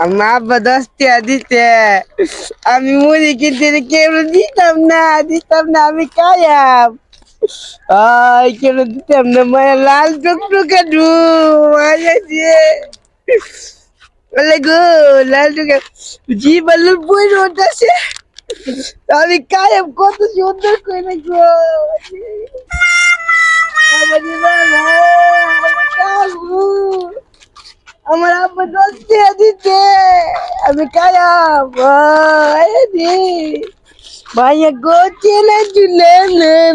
আমার আব্বা দশ টাকা দিতে আমি মুড়ি কিনতে কেউ দিতাম না দিতাম না আমি কায়াম আই কেন দিতাম না মায়া লাল টুকটুকে ডু মায়া দিয়ে বলে গো লাল টুকে জি বলুন বই রোটাছে আমি কায়াম কত সুন্দর করে গো আমার বাবা আমার কাকু আমার আব্বা দশ টাকা দিতে আমি কায়াম লে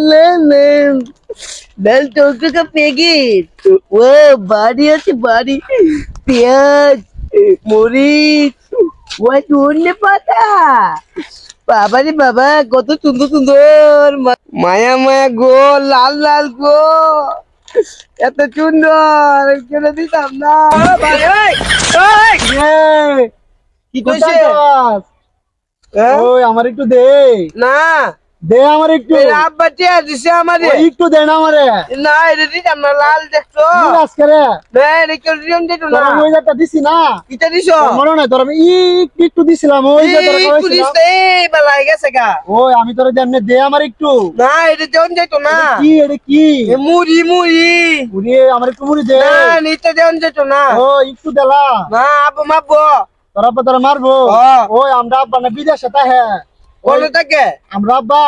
লে লে। ডাল টুকটু প্যাকেট ও বাড়ি আছে বাড়ি। পেঁয়াজ মরিচ। ও ধনে পাতা। বাবা রে বাবা কত সুন্দর সুন্দর মায়া মায়া গো লাল লাল গো। এত সুন্দর কেন দিতাম না? ওই, ওই, কি হ্যাঁ? ওই আমার একটু দে। না। দে আমার একটু। আব্বা টিয়া দিছে আমারে। একটু দে না আমারে। না এটা দিতাম না লাল দেখছ? কি আজকে না এটা কেউ দিতাম দিত না। আমি ওই জায়গাটা দিছি না। কিটা দিছ? তোর মনে নাই তোর আমি একটু একটু দিছিলাম ওই যে তোর। এই বেলায় গেছে গা। ওই আমি তোর দে আমার একটু। না এটা না। কি এটা কি? এ মুড়ি মুড়ি। উড়িয়ে আমার একটু মুড়ি দে। না নিতে যেত না। ও একটু দেলা। না আব্বা মাপবো তোর তোরা মারবো? হ্যাঁ। ওই আমরা আব্বা না বিদেশে বলো তাকে আমরা আব্বা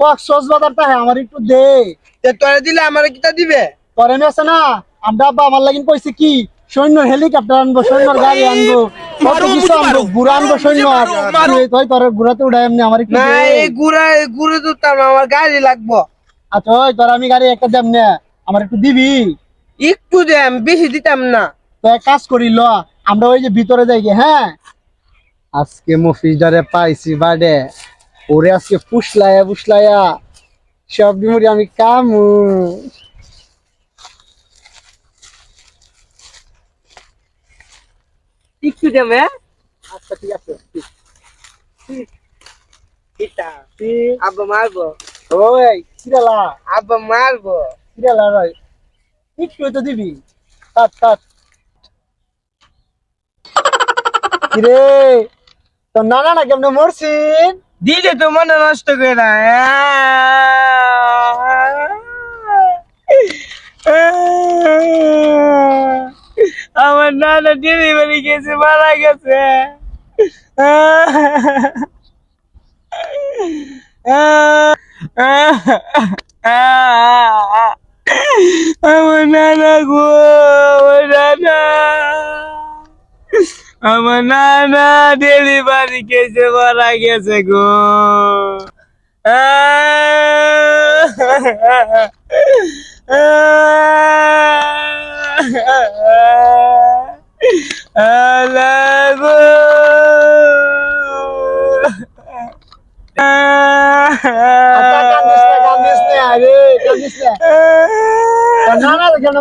কক্সবাজার তাহে আমার একটু দে। তে তোরা দিলে আমার কিটা দিবে? তোর আছে না। আমরা আব্বা আমার লাগিন কইছে কি সৈন্য হেলিকপ্টার আনব সৈন্যর গাড়ি আনব কত কিছু আনব ঘুরা আনব সৈন্য তুই তুই তোর ঘুরাতে উড়াই এমনি আমার একটু না এই গুড়া আমার লাগবো। আচ্ছা ওই তোর আমি গাড়ি একটা দেম না আমার একটু দিবি। একটু দেম বেশি দিতাম না। তো কাজ করি ল আমরা ওই যে ভিতরে যাই গে, হ্যাঁ? আজকে মফিজদারে পাইছি বাডে। ওরে আজকে ফুসলায়া ফুসলায়া সব বিমুরি আমি কামু। একটু দেম হ্যাঁ? আচ্ছা ঠিক আছে আব্বা মারবো। ওই কিরালা। আব্বা মারবো। কিরালা রয় একটু তো দিবি। তাত তাত কিরে? তোর নানা না কেমনে মরছিন? দিলে তো মনে নষ্ট করে না আমার নানা ডেলিভারি গেছে, মারা গেছে। আমার নানা গো। আমার নানা ডেলিভারি কেসে মারা গেছে গো আল্লাহ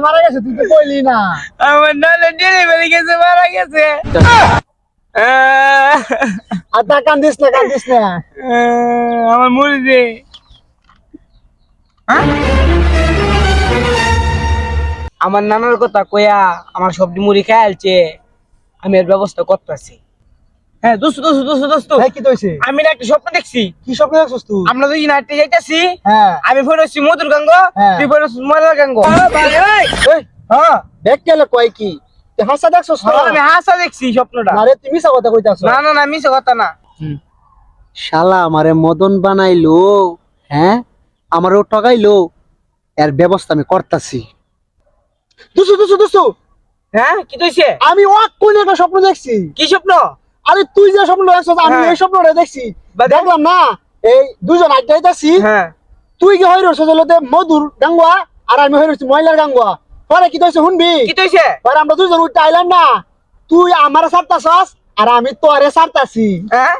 মারা গেছে তুই তো কইলি না। আমার ডেলিভারি মারা গেছে। কান্দিস না কান্দিস না। আমার মুড়ি দে। আমার নানার কথা কয়া আমার সবজি মুড়ি খেয়ালছে আমি এর ব্যবস্থা করতেছি। হ্যাঁ দোস্ত দোস্ত দোস্ত দোস্ত। ভাই কি কইছে আমি না একটা স্বপ্ন দেখছি। কি স্বপ্ন দেখছস তুই? আমরা দুই নাট্যে যাইতাছি। হ্যাঁ। আমি ফোন হচ্ছি মধুর গাঙ্গ। হ্যাঁ। তুই ফোন হচ্ছিস ময়লার গাঙ্গ। হ্যাঁ দেখ গেলে কয় কি। হাসা দেখছস হ্যাঁ, আমি হাসা দেখছি স্বপ্নটা। আরে তুমি মিছা কথা কইতাছ না না না মিছে কথা না। শালা আমারে মদন বানাইলো হ্যাঁ? আমারও ঠগাইলো এর ব্যবস্থা আমি করতাছি। দুসু দুসু দুসু হ্যাঁ কি তুইছে আমি অক কোন একটা স্বপ্ন দেখছি। কি স্বপ্ন? আরে তুই যে স্বপ্ন দেখছস আমি এই এই স্বপ্নটা দেখছি। দেখলাম না এই দুজন আড্ডাইতাছি। হ্যাঁ। তুই কি হইর সজলতে মধুর গাঙ্গুয়া আর আমি হইর ময়লার গাঙ্গুয়া। পরে কি তৈছে শুনবি? কি তৈছে? পরে আমরা দুজন উঠতে আইলাম না। তুই আমার সারতাছস আর আমি তোরে সারতাছি হ্যাঁ?